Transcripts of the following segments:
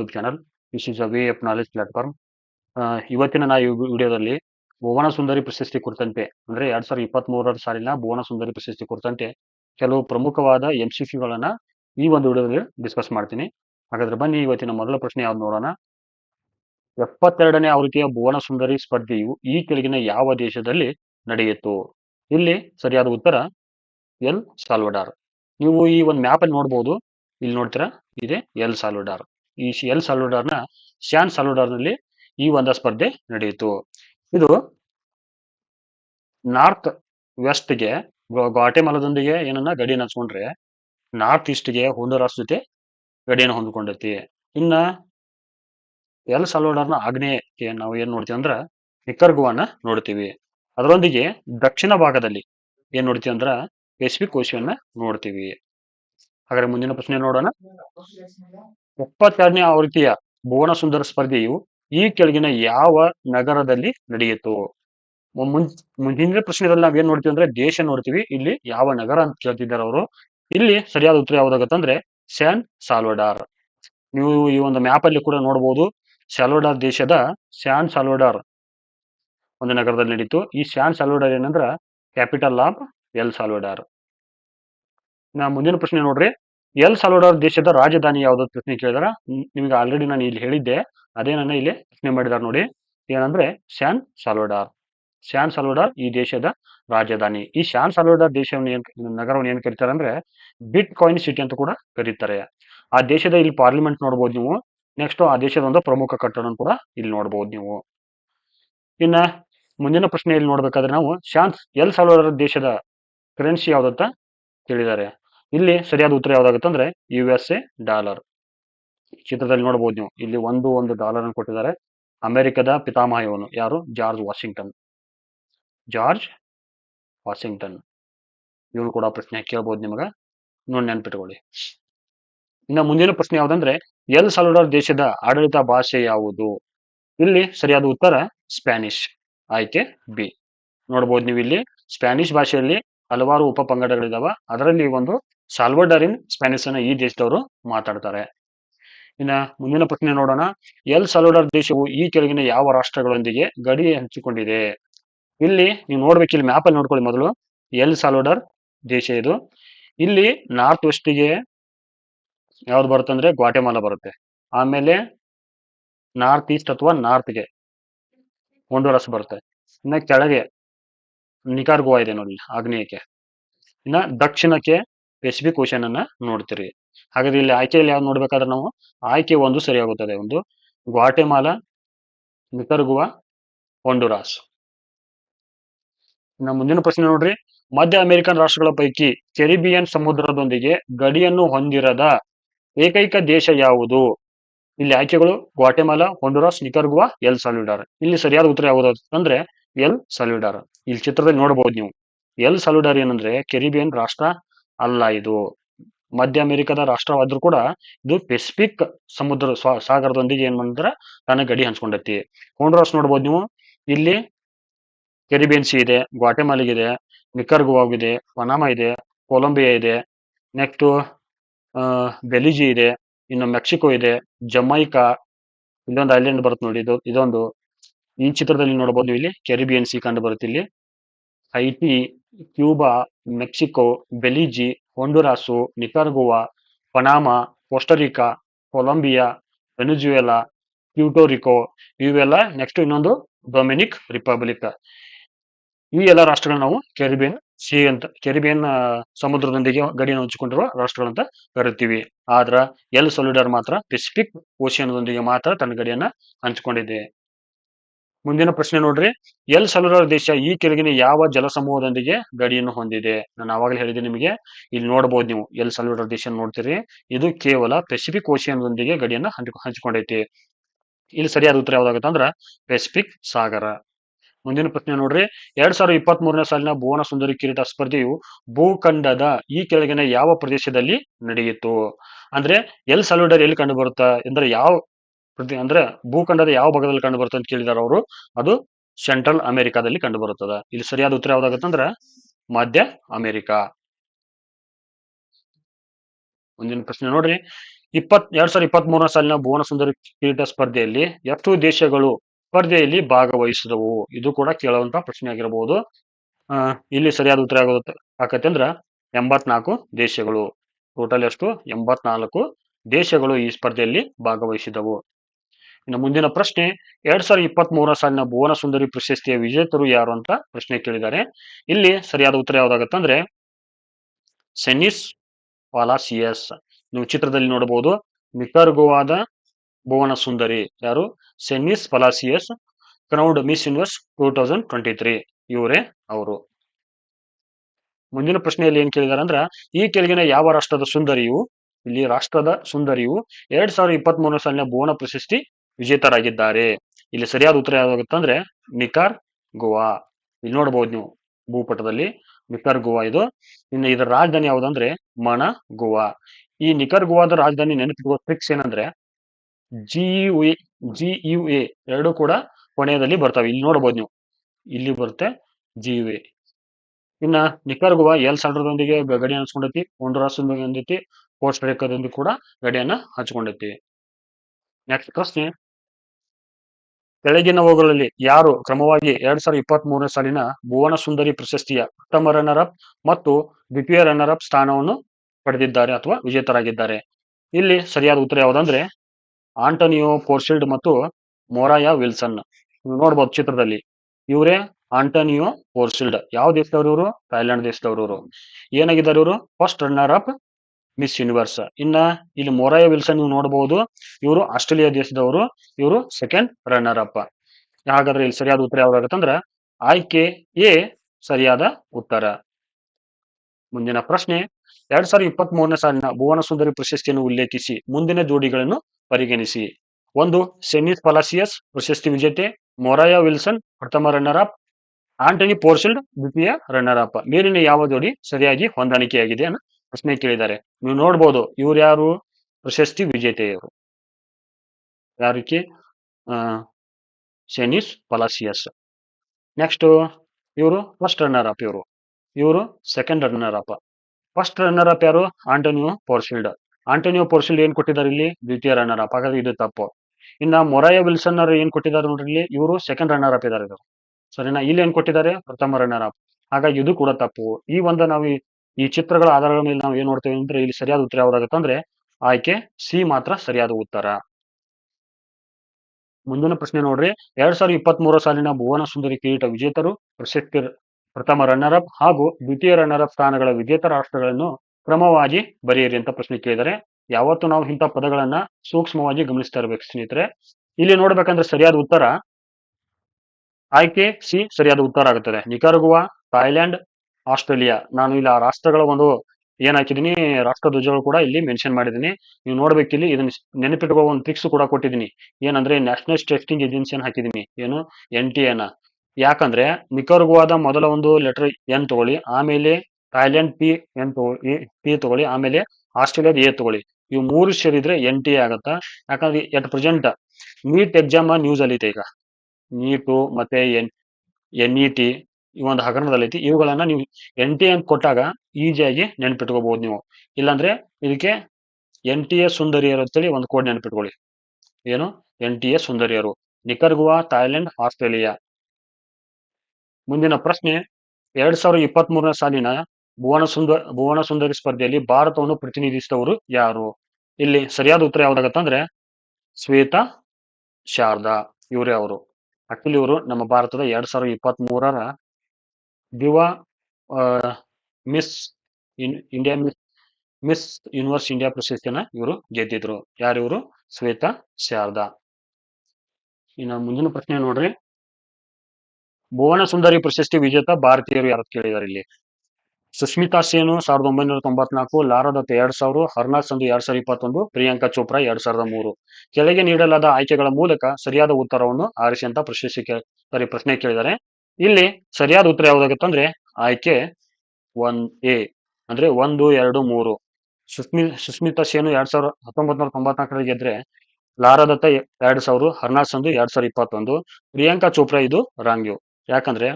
YouTube channel wish is a way of knowledge platform ಇವತ್ತಿನ ನಾ ವಿಡಿಯೋದಲ್ಲಿ ಭುವನ ಸುಂದರಿ ಪ್ರಶಸ್ತಿ ಕುರಿತಂತೆ ಅಂದ್ರೆ ಎರಡ್ ಸಾವಿರದ ಇಪ್ಪತ್ತ್ ಮೂರರ ಸಾಲಿನ ಭುವನ ಸುಂದರಿ ಪ್ರಶಸ್ತಿ ಕುರಿತಂತೆ ಕೆಲವು ಪ್ರಮುಖವಾದ ಎಂ ಸಿ ಗಳನ್ನ ಈ ಒಂದು ವಿಡಿಯೋದಲ್ಲಿ ಡಿಸ್ಕಸ್ ಮಾಡ್ತೀನಿ. ಹಾಗಾದ್ರೆ ಬನ್ನಿ, ಇವತ್ತಿನ ಮೊದಲ ಪ್ರಶ್ನೆ ಯಾವ್ದು ನೋಡೋಣ. ಎಪ್ಪತ್ತೆರಡನೇ ಆವೃತ್ತಿಯ ಭುವನ ಸುಂದರಿ ಸ್ಪರ್ಧೆಯು ಈ ಕೆಳಗಿನ ಯಾವ ದೇಶದಲ್ಲಿ ನಡೆಯಿತು? ಇಲ್ಲಿ ಸರಿಯಾದ ಉತ್ತರ, ಎಲ್ ಸಾಲ್ವಡಾರ್. ನೀವು ಈ ಒಂದು ಮ್ಯಾಪ್ ಅಲ್ಲಿ ನೋಡ್ಬೋದು. ಇಲ್ಲಿ ನೋಡ್ತೀರಾ? ಇದೆ ಎಲ್ ಸಾಲ್ವಡಾರ್. ಈ ಎಲ್ ಸಲ್ವಡಾರ್ನ, ಸ್ಯಾನ್ ಸಲ್ವಡಾರ್ನಲ್ಲಿ ಈ ಒಂದು ಸ್ಪರ್ಧೆ ನಡೆಯಿತು. ಇದು ನಾರ್ತ್ ವೆಸ್ಟ್ಗೆ ಗ್ವಾಟೆಮಲದೊಂದಿಗೆ ಏನನ್ನ ಗಡಿ ಹಂಚ್ಕೊಂಡ್ರೆ ನಾರ್ತ್ ಈಸ್ಟ್ಗೆ ಹೊಂಡರಾಸ್ ಜೊತೆ ಗಡಿಯನ್ನು ಹೊಂದ್ಕೊಂಡೈತಿ. ಇನ್ನ ಎಲ್ ಸಲ್ವಡಾರ್ನ ಆಗ್ನೇಯಕ್ಕೆ ನಾವು ಏನ್ ನೋಡ್ತೀವಿ ಅಂದ್ರ ನಿಕರ್ಗುವನ್ನ ನೋಡ್ತೀವಿ. ಅದರೊಂದಿಗೆ ದಕ್ಷಿಣ ಭಾಗದಲ್ಲಿ ಏನ್ ನೋಡ್ತೀವಿ ಅಂದ್ರ, ಪೆಸಿಫಿಕ್ ಕೋಶಿಯನ್ನ ನೋಡ್ತೀವಿ. ಹಾಗಾದ್ರೆ ಮುಂದಿನ ಪ್ರಶ್ನೆ ನೋಡೋಣ. ಎಪ್ಪತ್ತೆರಡನೇ ಆವೃತ್ತಿಯ ಭುವನ ಸುಂದರ ಸ್ಪರ್ಧೆಯು ಈ ಕೆಳಗಿನ ಯಾವ ನಗರದಲ್ಲಿ ನಡೆಯಿತು? ಮುಂದಿನ ಪ್ರಶ್ನೆಗಳಲ್ಲಿ ನಾವ್ ಏನ್ ನೋಡ್ತೀವಿ ಅಂದ್ರೆ ದೇಶ ನೋಡ್ತೀವಿ. ಇಲ್ಲಿ ಯಾವ ನಗರ ಅಂತ ಕೇಳ್ತಿದ್ದಾರೆ ಅವರು. ಇಲ್ಲಿ ಸರಿಯಾದ ಉತ್ತರ ಯಾವ್ದಾಗತ್ತಂದ್ರೆ ಸ್ಯಾನ್ ಸಾಲ್ವಡಾರ್. ನೀವು ಈ ಒಂದು ಮ್ಯಾಪ್ ಅಲ್ಲಿ ಕೂಡ ನೋಡಬಹುದು ಸಾಲ್ವಡಾರ್ ದೇಶದ ಸ್ಯಾನ್ ಸಾಲ್ವಡಾರ್ ಒಂದು ನಗರದಲ್ಲಿ ನಡೀತು. ಈ ಸ್ಯಾನ್ ಸಾಲ್ವಡಾರ್ ಏನಂದ್ರ ಕ್ಯಾಪಿಟಲ್ ಆಫ್ ಎಲ್ ಸಾಲ್ವಡಾರ್. ನಾ ಮುಂದಿನ ಪ್ರಶ್ನೆ ನೋಡ್ರಿ. ಎಲ್ ಸಲೋಡಾರ್ ದೇಶದ ರಾಜಧಾನಿ ಯಾವ್ದು ಪ್ರಶ್ನೆ ಕೇಳಿದಾರ? ನಿಮ್ಗೆ ಆಲ್ರೆಡಿ ನಾನು ಇಲ್ಲಿ ಹೇಳಿದ್ದೆ. ಅದೇ ನನ್ನ ಇಲ್ಲಿ ಪ್ರಶ್ನೆ ಮಾಡಿದಾರೆ ನೋಡಿ. ಏನಂದ್ರೆ ಶ್ಯಾನ್ ಸಲೋಡಾರ್ ಸ್ಯಾನ್ ಸಲೋಡಾರ್ ಈ ದೇಶದ ರಾಜಧಾನಿ. ಈ ಶ್ಯಾನ್ ಸಲೋಡಾರ್ ದೇಶವನ್ನು ಏನ್ ನಗರವನ್ನು ಏನ್ ಕರೀತಾರೆ ಅಂದ್ರೆ ಬಿಟ್ ಕಾಯಿನ್ ಸಿಟಿ ಅಂತ ಕೂಡ ಕರೀತಾರೆ. ಆ ದೇಶದ ಇಲ್ಲಿ ಪಾರ್ಲಿಮೆಂಟ್ ನೋಡ್ಬೋದು ನೀವು. ನೆಕ್ಸ್ಟ್ ಆ ದೇಶದ ಒಂದು ಪ್ರಮುಖ ಕಟ್ಟಡ ಕೂಡ ಇಲ್ಲಿ ನೋಡ್ಬೋದು ನೀವು. ಇನ್ನ ಮುಂದಿನ ಪ್ರಶ್ನೆ ಇಲ್ಲಿ ನೋಡ್ಬೇಕಾದ್ರೆ ನಾವು ಶಾನ್ ಎಲ್ ಸಲೋಡಾರ್ ದೇಶದ ಕರೆನ್ಸಿ ಯಾವ್ದಂತ ಕೇಳಿದ್ದಾರೆ ಇಲ್ಲಿ ಸರಿಯಾದ ಉತ್ತರ ಯಾವ್ದಾಗುತ್ತೆ ಅಂದ್ರೆ ಯು ಎಸ್ ಎ ಡಾಲರ್ ಚಿತ್ರದಲ್ಲಿ ನೋಡಬಹುದು ನೀವು. ಇಲ್ಲಿ ಒಂದು ಒಂದು ಡಾಲರ್ ಅನ್ನು ಕೊಟ್ಟಿದ್ದಾರೆ. ಅಮೆರಿಕದ ಪಿತಾಮಹ ಇವನು ಯಾರು? George Washington. George Washington. ಇವನು ಕೂಡ ಪ್ರಶ್ನೆ ಕೇಳಬಹುದು ನಿಮಗ. ನೋಡಿ ನೆನ್ಪಿಟ್ಕೊಳ್ಳಿ. ಇನ್ನು ಮುಂದಿನ ಪ್ರಶ್ನೆ ಯಾವ್ದಂದ್ರೆ ಎಲ್ ಸಾಲ್ವಡಾರ್ ದೇಶದ ಆಡಳಿತ ಭಾಷೆ ಯಾವುದು? ಇಲ್ಲಿ ಸರಿಯಾದ ಉತ್ತರ ಸ್ಪ್ಯಾನಿಷ್, ಆಯ್ಕೆ ಬಿ. ನೋಡಬಹುದು ನೀವು ಇಲ್ಲಿ. ಸ್ಪ್ಯಾನಿಷ್ ಭಾಷೆಯಲ್ಲಿ ಹಲವಾರು ಉಪ ಪಂಗಡಗಳಿದಾವ. ಅದರಲ್ಲಿ ಒಂದು ಸಾಲ್ವಡಾರಿನ್ ಸ್ಪ್ಯಾನಿಶ್ ಅನ್ನ ಈ ದೇಶದವರು ಮಾತಾಡ್ತಾರೆ. ಇನ್ನ ಮುಂದಿನ ಪ್ರಶ್ನೆ ನೋಡೋಣ. ಎಲ್ ಸಾಲ್ವಡಾರ್ ದೇಶವು ಈ ಕೆಳಗಿನ ಯಾವ ರಾಷ್ಟ್ರಗಳೊಂದಿಗೆ ಗಡಿ ಹಂಚಿಕೊಂಡಿದೆ? ಇಲ್ಲಿ ನೀವು ನೋಡ್ಬೇಕು, ಇಲ್ಲಿ ಮ್ಯಾಪ್ ಅಲ್ಲಿ ನೋಡ್ಕೊಳ್ಳಿ ಮೊದಲು. ಎಲ್ ಸಾಲ್ವಡಾರ್ ದೇಶ ಇದು. ಇಲ್ಲಿ ನಾರ್ತ್ ವೆಸ್ಟಿಗೆ ಯಾವ್ದು ಬರುತ್ತೆ ಅಂದ್ರೆ ಗ್ವಾಟೆಮಾಲ ಬರುತ್ತೆ. ಆಮೇಲೆ ನಾರ್ತ್ ಈಸ್ಟ್ ಅಥವಾ ನಾರ್ತ್ಗೆ ಹೊಂಡೂರಸ್ ಬರುತ್ತೆ. ಇನ್ನ ಕೆಳಗೆ ನಿಕಾರ್ಗೋವಾ ಇದೆ ನೋಡಿ, ಆಗ್ನೇಯಕ್ಕೆ. ಇನ್ನ ದಕ್ಷಿಣಕ್ಕೆ ಪೆಸಿಫಿಕ್ ಕ್ವಶನ್ ಅನ್ನ ನೋಡ್ತೀರಿ. ಹಾಗಾದ್ರೆ ಇಲ್ಲಿ ಆಯ್ಕೆಯಲ್ಲಿ ಯಾವ್ದು ನೋಡ್ಬೇಕಾದ್ರೆ ನಾವು ಆಯ್ಕೆ ಒಂದು ಸರಿಯಾಗುತ್ತದೆ. ಒಂದು ಗ್ವಾಟೆಮಾಲ ನಿಕರ್ಗುವಾ ಹೊಂಡುರಾಸ್ ಇನ್ನ ಮುಂದಿನ ಪ್ರಶ್ನೆ ನೋಡ್ರಿ. ಮಧ್ಯ ಅಮೆರಿಕನ್ ರಾಷ್ಟ್ರಗಳ ಪೈಕಿ ಕೆರಿಬಿಯನ್ ಸಮುದ್ರದೊಂದಿಗೆ ಗಡಿಯನ್ನು ಹೊಂದಿರದ ಏಕೈಕ ದೇಶ ಯಾವುದು? ಇಲ್ಲಿ ಆಯ್ಕೆಗಳು ಗ್ವಾಟೆಮಾಲ ಹೊಂಡುರಾಸ್ ನಿಕರ್ಗುವಾ ಎಲ್ ಸಾಲ್ವಿಡಾರ್ ಇಲ್ಲಿ ಸರಿಯಾದ ಉತ್ತರ ಯಾವುದು ಅಂದ್ರೆ ಎಲ್ ಸಾಲ್ವಿಡಾರ್ ಇಲ್ಲಿ ಚಿತ್ರದಲ್ಲಿ ನೋಡಬಹುದು ನೀವು. ಎಲ್ ಸಾಲ್ವಿಡಾರ್ ಏನಂದ್ರೆ ಕೆರಿಬಿಯನ್ ರಾಷ್ಟ್ರ ಅಲ್ಲ ಇದು ಮಧ್ಯ ಅಮೆರಿಕದ ರಾಷ್ಟ್ರವಾದ್ರೂ ಕೂಡ ಇದು ಪೆಸಿಫಿಕ್ ಸಮುದ್ರ ಸಾಗರದೊಂದಿಗೆ ಏನ್ ಮಾಡಿದ್ರ ತನ್ನ ಗಡಿ ಹಂಚ್ಕೊಂಡೈತಿ. ಹೋಂಡ್ರಾಸ್ ನೋಡ್ಬೋದು ನೀವು? ಇಲ್ಲಿ ಕೆರಿಬಿಯನ್ ಸಿ ಇದೆ ಗ್ವಾಟೆಮಾಲಿಗಿದೆ ನಿಕರ್ಗುವಾಗ್ ಇದೆ ಪನಾಮ ಇದೆ ಕೊಲಂಬಿಯಾ ಇದೆ, ನೆಕ್ಸ್ಟ್ ಬೆಲಿಜಿ ಇದೆ, ಇನ್ನು ಮೆಕ್ಸಿಕೋ ಇದೆ ಜಮೈಕಾ ಇಲ್ಲೊಂದು ಐಲ್ಯಾಂಡ್ ಬರುತ್ತೆ ನೋಡಿ ಇದು, ಇದೊಂದು. ಈ ಚಿತ್ರದಲ್ಲಿ ನೋಡಬಹುದು ಇಲ್ಲಿ ಕೆರಿಬಿಯನ್ ಸಿ ಕಂಡು ಬರುತ್ತೆ ಇಲ್ಲಿ. Haiti Cuba, Mexico, Belize, Honduras, Nicaragua, Panama, Costa Rica, Colombia Venezuela Puerto Rico ಇವೆಲ್ಲ ನೆಕ್ಸ್ಟ್ ಇನ್ನೊಂದು ಡೊಮಿನಿಕ್ ರಿಪಬ್ಲಿಕ್. ಈ ಎಲ್ಲ ರಾಷ್ಟ್ರಗಳನ್ನ ನಾವು ಕೆರಿಬಿಯನ್, ಸಿ ಅಂತ, ಕೆರಿಬಿಯನ್ ಸಮುದ್ರದೊಂದಿಗೆ ಗಡಿಯನ್ನು ಹಂಚಿಕೊಂಡಿರುವ ರಾಷ್ಟ್ರಗಳಂತ ಕರಿತೀವಿ. ಆದ್ರ, ಎಲ್ ಸೊಲಿಡರ್ ಮಾತ್ರ, ಪೆಸಿಫಿಕ್ ಓಷಿಯನ್ದೊಂದಿಗೆ ಮಾತ್ರ ತನ್ನ ಗಡಿಯನ್ನ ಹಂಚಿಕೊಂಡಿದೆ. ಮುಂದಿನ ಪ್ರಶ್ನೆ ನೋಡ್ರಿ. ಎಲ್ ಸಲುರಾರ್ ದೇಶ ಈ ಕೆಳಗಿನ ಯಾವ ಜಲಸಮೂಹದೊಂದಿಗೆ ಗಡಿಯನ್ನು ಹೊಂದಿದೆ? ನಾನು ಆವಾಗಲೇ ಹೇಳಿದೆ ನಿಮಗೆ. ಇಲ್ಲಿ ನೋಡಬಹುದು ನೀವು ಎಲ್ ಸಲುರಾರ್ ದೇಶ ನೋಡ್ತೀರಿ. ಇದು ಕೇವಲ ಪೆಸಿಫಿಕ್ ಓಷಿಯನ್ದೊಂದಿಗೆ ಗಡಿಯನ್ನ ಹಂಚ್- ಹಂಚಿಕೊಂಡೈತಿ. ಇಲ್ಲಿ ಸರಿಯಾದ ಉತ್ತರ ಯಾವ್ದಾಗುತ್ತೆ ಅಂದ್ರ ಪೆಸಿಫಿಕ್ ಸಾಗರ. ಮುಂದಿನ ಪ್ರಶ್ನೆ ನೋಡ್ರಿ. ಎರಡ್ ಸಾವಿರದ ಇಪ್ಪತ್ತ್ ಮೂರನೇ ಸಾಲಿನ ಭುವನ ಸುಂದರಿ ಕಿರೀಟ ಸ್ಪರ್ಧೆಯು ಭೂಖಂಡದ ಈ ಕೆಳಗಿನ ಯಾವ ಪ್ರದೇಶದಲ್ಲಿ ನಡೆಯಿತು? ಅಂದ್ರೆ ಎಲ್ ಸಲುಡರ್ ಎಲ್ಲಿ ಕಂಡು ಬರುತ್ತಾ ಅಂದ್ರೆ ಯಾವ ಪ್ರತಿ ಅಂದ್ರೆ ಭೂಖಂಡದ ಯಾವ ಭಾಗದಲ್ಲಿ ಕಂಡು ಬರುತ್ತೆ ಅಂತ ಕೇಳಿದಾರೆ ಅವರು. ಅದು ಸೆಂಟ್ರಲ್ ಅಮೆರಿಕಾದಲ್ಲಿ ಕಂಡು ಬರುತ್ತದೆ. ಇಲ್ಲಿ ಸರಿಯಾದ ಉತ್ತರ ಯಾವ್ದಾಗತ್ತಂದ್ರೆ ಮಧ್ಯ ಅಮೆರಿಕಾ. ಮುಂದಿನ ಪ್ರಶ್ನೆ ನೋಡ್ರಿ. ಇಪ್ಪತ್, ಎರಡ್ ಸಾವಿರದ ಇಪ್ಪತ್ತ್ ಮೂರನೇ ಸಾಲಿನ ಭುವನ ಸುಂದರಿ ಕ್ರೀಡಾ ಸ್ಪರ್ಧೆಯಲ್ಲಿ ಎಷ್ಟು ದೇಶಗಳು ಸ್ಪರ್ಧೆಯಲ್ಲಿ ಭಾಗವಹಿಸಿದವು. ಇದು ಕೂಡ ಕೇಳುವಂತಹ ಪ್ರಶ್ನೆ ಆಗಿರಬಹುದು ಇಲ್ಲಿ ಸರಿಯಾದ ಉತ್ತರ ಆಗೋದು ಆಕತ್ತೆ ಅಂದ್ರ ಎಂಬತ್ನಾಲ್ಕು ದೇಶಗಳು. ಟೋಟಲ್ ಎಷ್ಟು? ಎಂಬತ್ನಾಲ್ಕು ದೇಶಗಳು ಈ ಸ್ಪರ್ಧೆಯಲ್ಲಿ ಭಾಗವಹಿಸಿದವು. ಇನ್ನು ಮುಂದಿನ ಪ್ರಶ್ನೆ, ಎರಡ್ ಸಾವಿರದ ಇಪ್ಪತ್ತ್ ಮೂರರ ಸಾಲಿನ ಭುವನ ಸುಂದರಿ ಪ್ರಶಸ್ತಿಯ ವಿಜೇತರು ಯಾರು ಅಂತ ಪ್ರಶ್ನೆ ಕೇಳಿದ್ದಾರೆ. ಇಲ್ಲಿ ಸರಿಯಾದ ಉತ್ತರ ಯಾವ್ದಾಗತ್ತಂದ್ರೆ ಸೆನಿಸ್ ಪಾಲಾಸಿಯಸ್. ನೀವು ಚಿತ್ರದಲ್ಲಿ ನೋಡಬಹುದು, ನಿಕರ್ಗುವಾದ ಭುವನ ಸುಂದರಿ ಯಾರು? Sheynnis Palacios, crowned Miss Universe two thousand twenty three ಇವರೇ ಅವರು. ಮುಂದಿನ ಪ್ರಶ್ನೆಯಲ್ಲಿ ಏನ್ ಕೇಳಿದಾರೆ ಅಂದ್ರ, ಈ ಕೆಳಗಿನ ಯಾವ ರಾಷ್ಟ್ರದ ಸುಂದರಿಯು, ಇಲ್ಲಿ ರಾಷ್ಟ್ರದ ಸುಂದರಿಯು ಎರಡ್ ಸಾವಿರದ ಇಪ್ಪತ್ತ್ ಮೂರನೇ ಸಾಲಿನ ಭುವನ ಪ್ರಶಸ್ತಿ ವಿಜೇತರಾಗಿದ್ದಾರೆ. ಇಲ್ಲಿ ಸರಿಯಾದ ಉತ್ತರ ಯಾವ್ದಾಗುತ್ತಂದ್ರೆ ನಿಕಾರ್ ಗೋವಾ. ಇಲ್ಲಿ ನೋಡಬಹುದು ನೀವು ಭೂಪಟದಲ್ಲಿ ನಿಕರ್ ಗೋವಾ ಇದು. ಇನ್ನು ಇದರ ರಾಜಧಾನಿ ಯಾವುದಂದ್ರೆ ಮಣ ಗೋವಾ. ಈ ನಿಕರ್ ಗೋವಾದ ರಾಜಧಾನಿ ನೆನಪಿರುವ ಟ್ರಿಕ್ಸ್ ಏನಂದ್ರೆ G U G U A ಎರಡು ಕೂಡ ಕೊನೆಯದಲ್ಲಿ ಬರ್ತವೆ. ಇಲ್ಲಿ ನೋಡಬಹುದು ನೀವು. ಇಲ್ಲಿ ಬರುತ್ತೆ ಜಿ ಯು ಎ ಇನ್ನ ನಿಕರ್ ಗೋವಾ ಎಲ್ ಸಾಂಡ್ರದೊಂದಿಗೆ ಗಡಿ ಹಂಚ್ಕೊಂಡೈತಿ ಹೊಂಡರಾಸ್ ಹೊಂದೈತಿ, ಕೋಸ್ಟರಿಕಾದೊಂದಿಗೆ ಕೂಡ ಗಡಿಯನ್ನ ಹಂಚ್ಕೊಂಡೈತಿ. ನೆಕ್ಸ್ಟ್ ಪ್ರಶ್ನೆ. ಕೆಳಗಿನವುಗಳಲ್ಲಿ ಯಾರು ಕ್ರಮವಾಗಿ ಎರಡ್ ಸಾವಿರದ ಇಪ್ಪತ್ತ್ ಮೂರನೇ ಸಾಲಿನ ಭುವನ ಸುಂದರಿ ಪ್ರಶಸ್ತಿಯ ಉತ್ತಮ ರನ್ನರ್ ಅಪ್ ಮತ್ತು ದ್ವಿತೀಯ ರನ್ನರ್ ಅಪ್ ಸ್ಥಾನವನ್ನು ಪಡೆದಿದ್ದಾರೆ ಅಥವಾ ವಿಜೇತರಾಗಿದ್ದಾರೆ. ಇಲ್ಲಿ ಸರಿಯಾದ ಉತ್ತರ ಯಾವುದಂದ್ರೆ ಆಂಟೋನಿಯೋ ಪೋರ್ಶಿಲ್ಡ್ ಮತ್ತು ಮೊರಾಯ ವಿಲ್ಸನ್. ನೋಡ್ಬೋದು ಚಿತ್ರದಲ್ಲಿ. ಇವರೇ ಆಂಟೋನಿಯೋ ಪೋರ್ಶಿಲ್ಡ್ ಯಾವ ದೇಶದವರು ಇವರು? ಥೈಲ್ಯಾಂಡ್ ದೇಶದವರು ಏನಾಗಿದ್ದಾರೆ ಇವರು? First runner up Miss Universe ಇನ್ನ ಇಲ್ಲಿ ಮೊರಾಯಾ ವಿಲ್ಸನ್ ನೀವು ನೋಡಬಹುದು ಇವರು ಆಸ್ಟ್ರೇಲಿಯಾ ದೇಶದವರು. ಇವರು ಸೆಕೆಂಡ್ ರನ್ನರ್ ಅಪ್ ಹಾಗಾದ್ರೆ ಇಲ್ಲಿ ಸರಿಯಾದ ಉತ್ತರ ಯಾವ್ದಾಗತ್ತಂದ್ರ ಆಯ್ಕೆ ಎ ಸರಿಯಾದ ಉತ್ತರ. ಮುಂದಿನ ಪ್ರಶ್ನೆ, ಎರಡ್ ಸಾವಿರದ ಇಪ್ಪತ್ತ್ ಮೂರನೇ ಸಾಲಿನ ಭುವನ ಸುಂದರಿ ಪ್ರಶಸ್ತಿಯನ್ನು ಉಲ್ಲೇಖಿಸಿ. ಮುಂದಿನ ಜೋಡಿಗಳನ್ನು ಪರಿಗಣಿಸಿ. ಒಂದು ಸೆನಿಸ್ ಪಲಾಸಿಯಸ್ ಪ್ರಶಸ್ತಿ ವಿಜೇತೆ. ಮೊರಾಯಾ ವಿಲ್ಸನ್ ಪ್ರಥಮ ರನ್ನರ್ ಅಪ್ ಆಂಟನಿ ಪೋರ್ಸಿಲ್ಡ್ ದ್ವಿತೀಯ ರನ್ನರ್ ಅಪ್ ಮೇಲಿನ ಯಾವ ಜೋಡಿ ಸರಿಯಾಗಿ ಹೊಂದಾಣಿಕೆಯಾಗಿದೆ ಅನ್ನೋ ಪ್ರಶ್ನೆ ಕೇಳಿದ್ದಾರೆ ನೀವು ನೋಡ್ಬೋದು, ಇವ್ರು ಯಾರು? ಪ್ರಶಸ್ತಿ ವಿಜೇತೆಯವರು. ಯಾರಕ್ಕೆ ಸೆನಿಸ್ ಪಲಾಸಿಯಸ್. ನೆಕ್ಸ್ಟ್ ಇವರು ಫಸ್ಟ್ ರನ್ನರ್ ಅಪ್ ಇವರು. ಇವರು second runner up first runner up ಯಾರು? ಆಂಟೋನಿಯೋ ಪೋರ್ಶೀಲ್ಡ್ ಆಂಟೋನಿಯೋ ಪೋರ್ಶೀಲ್ಡ್ ಏನ್ ಕೊಟ್ಟಿದ್ದಾರೆ ಇಲ್ಲಿ? ದ್ವಿತೀಯ ರನ್ನರ್ ಅಪ್ ಹಾಗಾದ್ರೆ ಇದು ತಪ್ಪು. ಇನ್ನ ಮೊರಾಯ ವಿಲ್ಸನ್ ಅವರು ಏನ್ ಕೊಟ್ಟಿದ್ದಾರೆ ನೋಡ್ರಿ ಇಲ್ಲಿ? ಇವರು ಸೆಕೆಂಡ್ ರನ್ನರ್ ಅಪ್ ಇದ್ದಾರೆ ಇದು ಸರಿನಾ? ಇಲ್ಲಿ ಏನ್ ಕೊಟ್ಟಿದ್ದಾರೆ? ಪ್ರಥಮ ರನ್ನರ್ ಅಪ್ ಹಾಗಾಗಿ ಇದು ಕೂಡ ತಪ್ಪು. ಈ ಒಂದು ನಾವು ಈ- ಚಿತ್ರಗಳ ಆಧಾರದ ಮೇಲೆ ನಾವು ಏನ್ ನೋಡ್ತೇವೆ ಅಂದ್ರೆ ಇಲ್ಲಿ ಸರಿಯಾದ ಉತ್ತರ ಯಾವ್ದಾಗುತ್ತೆ ಅಂದ್ರೆ ಆಯ್ಕೆ ಸಿ ಮಾತ್ರ ಸರಿಯಾದ ಉತ್ತರ. ಮುಂದಿನ ಪ್ರಶ್ನೆ ನೋಡ್ರಿ. ಎರಡ್ ಸಾವಿರದ ಇಪ್ಪತ್ತ್ ಮೂರ ಸಾಲಿನ ಭುವನ ಸುಂದರಿ ಕಿರೀಟ ವಿಜೇತರು, ಪ್ರಶಸ್ತಿ ಪ್ರಥಮ ರನ್ನರ್ ಅಪ್ ಹಾಗೂ ದ್ವಿತೀಯ ರನ್ನರ್ ಅಪ್ ಸ್ಥಾನಗಳ ವಿಜೇತ ರಾಷ್ಟ್ರಗಳನ್ನು ಕ್ರಮವಾಗಿ ಬರೆಯಿರಿ ಅಂತ ಪ್ರಶ್ನೆ ಕೇಳಿದರೆ ಯಾವತ್ತು ನಾವು ಇಂಥ ಪದಗಳನ್ನ ಸೂಕ್ಷ್ಮವಾಗಿ ಗಮನಿಸ್ತಾ ಇರ್ಬೇಕು ಸ್ನೇಹಿತರೆ. ಇಲ್ಲಿ ನೋಡ್ಬೇಕಂದ್ರೆ ಸರಿಯಾದ ಉತ್ತರ ಆಯ್ಕೆ ಸಿ ಸರಿಯಾದ ಉತ್ತರ ಆಗುತ್ತದೆ. Nicaragua Thailand Australia. ನಾನು ಇಲ್ಲಿ ಆ ರಾಷ್ಟ್ರಗಳ ಒಂದು ಏನ್ ಹಾಕಿದೀನಿ, ರಾಷ್ಟ್ರ ಧ್ವಜಗಳು ಕೂಡ ಇಲ್ಲಿ ಮೆನ್ಷನ್ ಮಾಡಿದೀನಿ. ನೀವು ನೋಡ್ಬೇಕು ಇಲ್ಲಿ ಇದನ್ನ ನೆನಪಿಟ್ಕೋ ಒಂದು ಟ್ರಿಕ್ಸ್ ಕೂಡ ಕೊಟ್ಟಿದ್ದೀನಿ ಏನಂದ್ರೆ ನ್ಯಾಷನಲ್ ಟೆಸ್ಟಿಂಗ್ ಏಜೆನ್ಸಿಯನ್ನು ಹಾಕಿದೀನಿ. ಏನು? ಎನ್ ಟಿ ಎನ ಯಾಕಂದ್ರೆ ನಿಕರ್ಗುವಾದ ಮೊದಲ ಒಂದು ಲೆಟರ್ ಎನ್ ತಗೊಳ್ಳಿ, ಆಮೇಲೆ ಥಾಯ್ಲೆಂಡ್ ಪಿ ಎನ್ ತಗೊಳ್ಳಿ ಪಿ ತಗೊಳ್ಳಿ, ಆಮೇಲೆ ಆಸ್ಟ್ರೇಲಿಯಾದ ಎ ತಗೊಳ್ಳಿ. ಇವು ಮೂರು ಸೇರಿದ್ರೆ ಎನ್ ಟಿ ಆಗತ್ತಾ? ಯಾಕಂದ್ರೆ at present NEET exam news ಅಲ್ಲಿ ಈಗ. ನೀಟು ಮತ್ತೆ ಎನ್ ಎನ್ ಇ ಈ ಒಂದು ಹಗರಣದಲ್ಲಿ ಐತಿ. ಇವುಗಳನ್ನ ನೀವು ಎನ್ ಟಿ ಅಂತ ಕೊಟ್ಟಾಗ ಈಸಿಯಾಗಿ ನೆನ್ಪಿಟ್ಕೋಬಹುದು ನೀವು. ಇಲ್ಲಾಂದ್ರೆ ಇದಕ್ಕೆ ಎನ್ ಟಿ ಎ ಸುಂದರಿಯರು ಅಂತೇಳಿ ಒಂದು ಕೋಡ್ ನೆನ್ಪಿಟ್ಕೊಳ್ಳಿ. ಏನು? N T A ಸುಂದರಿಯರು. Nicaragua, Thailand, Australia. ಮುಂದಿನ ಪ್ರಶ್ನೆ, ಎರಡ್ ಸಾವಿರದ ಇಪ್ಪತ್ತ್ ಮೂರನೇ ಸಾಲಿನ ಭುವನ ಸುಂದರ ಭುವನ ಸುಂದರಿ ಸ್ಪರ್ಧೆಯಲ್ಲಿ ಭಾರತವನ್ನು ಪ್ರತಿನಿಧಿಸಿದವರು ಯಾರು? ಇಲ್ಲಿ ಸರಿಯಾದ ಉತ್ತರ ಯಾವ್ದಾಗತ್ತಂದ್ರೆ ಶ್ವೇತಾ ಶಾರದಾ. ಇವರೇ ಅವರು ಆಕ್ಚುಲಿ ಇವರು ನಮ್ಮ ಭಾರತದ ಎರಡ್ ಸಾವಿರದ ಇಪ್ಪತ್ತ್ ಮೂರರ Diva Miss India Miss Miss Universe India ಪ್ರಶಸ್ತಿಯನ್ನ ಇವರು ಗೆದ್ದಿದ್ರು. ಯಾರು ಇವರು? ಶ್ವೇತಾ ಶಾರದಾ. ಇನ್ನು ಮುಂದಿನ ಪ್ರಶ್ನೆ ನೋಡ್ರಿ. ಭುವನ ಸುಂದರಿ ಪ್ರಶಸ್ತಿ ವಿಜೇತ ಭಾರತೀಯರು ಯಾರು ಕೇಳಿದಾರೆ ಇಲ್ಲಿ. ಸುಸ್ಮಿತಾ ಸೇನು ಸಾವಿರದ ಒಂಬೈನೂರ ತೊಂಬತ್ನಾಲ್ಕು, ಲಾರಾ ದತ್ ಎರಡ್ ಸಾವಿರ, ಹರ್ನಾಥ್ ಸಂಧು ಎರಡ್ ಸಾವಿರದ ಇಪ್ಪತ್ತೊಂದು, ಪ್ರಿಯಾಂಕಾ ಚೋಪ್ರಾ ಎರಡ್ ಸಾವಿರದ ಮೂರು. ಕೆಳಗೆ ನೀಡಲಾದ ಆಯ್ಕೆಗಳ ಮೂಲಕ ಸರಿಯಾದ ಉತ್ತರವನ್ನು ಆರಿಸಿ ಅಂತ ಪ್ರಶಸ್ತಿ ಸಾರಿ ಪ್ರಶ್ನೆ ಕೇಳಿದ್ದಾರೆ ಇಲ್ಲಿ ಸರಿಯಾದ ಉತ್ತರ ಯಾವ್ದಾಗತ್ತಂದ್ರೆ ಆಯ್ಕೆ ಒನ್ ಎ, ಅಂದ್ರೆ ಒಂದು, ಎರಡು, ಮೂರು. ಸುಸ್ಮಿ, ಸುಸ್ಮಿತಾ ಸೇನು ಎರಡ್ ಸಾವಿರದ ಹತ್ತೊಂಬತ್ ನೂರ ತೊಂಬತ್ನಾಲ್ಕರಲ್ಲಿ ಗೆದ್ರೆ ಲಾರಾ ದತ್ತ ಎರಡ್ ಸಾವಿರ ಹರ್ನಾಥ್ ಸಂಧು ಎರಡ್ ಸಾವಿರದ ಇಪ್ಪತ್ತೊಂದು. ಪ್ರಿಯಾಂಕಾ ಚೋಪ್ರಾ ಇದು ರಾಂಗ್ಯು. ಯಾಕಂದ್ರೆ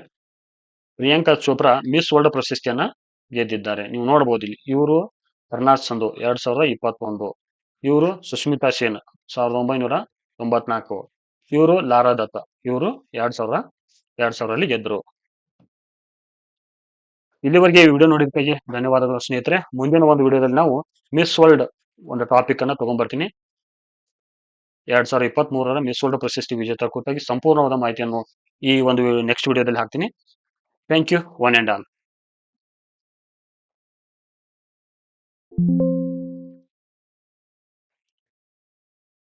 ಪ್ರಿಯಾಂಕಾ ಚೋಪ್ರಾ ಮಿಸ್ ವರ್ಲ್ಡ್ ಪ್ರಶಸ್ತಿಯನ್ನ ಗೆದ್ದಿದ್ದಾರೆ. ನೀವು ನೋಡಬಹುದು ಇಲ್ಲಿ. ಇವರು ಹರ್ನಾಥ್ ಸಂಧು ಎರಡ್ ಸಾವಿರದ ಇಪ್ಪತ್ತೊಂದು. ಇವರು ಸುಸ್ಮಿತಾ ಸೇನ್ ಸಾವಿರದ ಒಂಬೈನೂರ ತೊಂಬತ್ನಾಲ್ಕು. ಇವರು ಲಾರಾ ದತ್ತ. ಇವರು ಎರಡ್ ಸಾವಿರ ಎರಡ್ ಸಾವಿರದಲ್ಲಿ ಗೆದ್ರು. ಇಲ್ಲಿವರೆಗೆ ಈ ವಿಡಿಯೋ ನೋಡಿದ್ದಕ್ಕಾಗಿ ಧನ್ಯವಾದಗಳು ಸ್ನೇಹಿತರೆ. ಮುಂದಿನ ಒಂದು ವಿಡಿಯೋದಲ್ಲಿ ನಾವು ಮಿಸ್ ವರ್ಲ್ಡ್ ಒಂದು ಟಾಪಿಕ್ ಅನ್ನ ತಗೊಂಡ್ಬರ್ತೀನಿ ಎರಡ್ ಸಾವಿರದ ಇಪ್ಪತ್ತ್ ಮೂರರ ಮಿಸ್ ವರ್ಲ್ಡ್ ಪ್ರಶಸ್ತಿ ವಿಜೇತ ಕುರಿತಾಗಿ ಸಂಪೂರ್ಣವಾದ ಮಾಹಿತಿಯನ್ನು ಈ ಒಂದು ನೆಕ್ಸ್ಟ್ ವಿಡಿಯೋದಲ್ಲಿ ಹಾಕ್ತೀನಿ. Thank you one and all